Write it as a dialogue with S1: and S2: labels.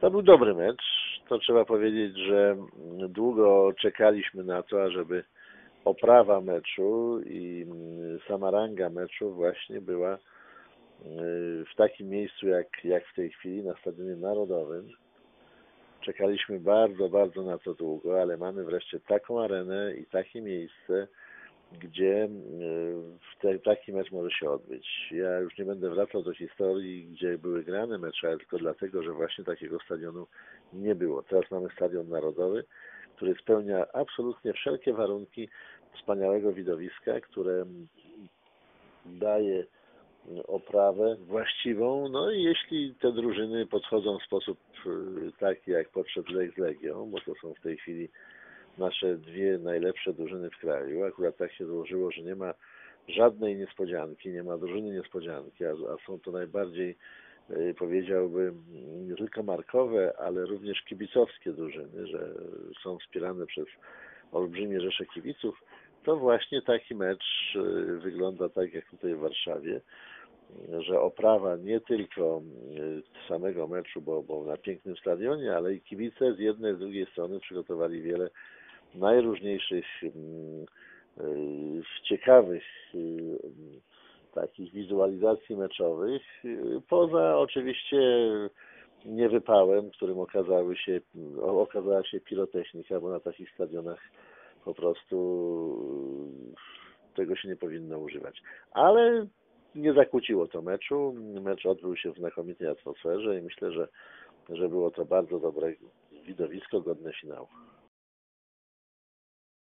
S1: To był dobry mecz. To trzeba powiedzieć, że długo czekaliśmy na to, ażeby oprawa meczu i sama ranga meczu właśnie była y, w takim miejscu jak, jak w tej chwili na Stadionie Narodowym. Czekaliśmy bardzo, bardzo na to długo, ale mamy wreszcie taką arenę i takie miejsce, gdzie te, taki mecz może się odbyć. Ja już nie będę wracał do historii, gdzie były grane mecze, ale tylko dlatego, że właśnie takiego stadionu nie było. Teraz mamy Stadion Narodowy, który spełnia absolutnie wszelkie warunki wspaniałego widowiska, które daje oprawę właściwą. No i jeśli te drużyny podchodzą w sposób y, taki, jak podszedł z Legią, bo to są w tej chwili nasze dwie najlepsze drużyny w kraju. Akurat tak się złożyło, że nie ma żadnej niespodzianki, nie ma drużyny niespodzianki, a, a są to najbardziej, y, powiedziałbym, nie tylko markowe, ale również kibicowskie drużyny, że są wspierane przez olbrzymie rzesze kibiców, to właśnie taki mecz y, wygląda tak jak tutaj w Warszawie, że oprawa nie tylko y, samego meczu, bo, bo na pięknym stadionie, ale i kibice z jednej, z drugiej strony przygotowali wiele najróżniejszych mm, y, ciekawych y, takich wizualizacji meczowych, y, poza oczywiście niewypałem, którym okazały się, okazała się pirotechnika, bo na takich stadionach po prostu tego się nie powinno używać. Ale nie zakłóciło to meczu. Mecz odbył się w znakomitej atmosferze i myślę, że, że było to bardzo dobre widowisko, godne finału.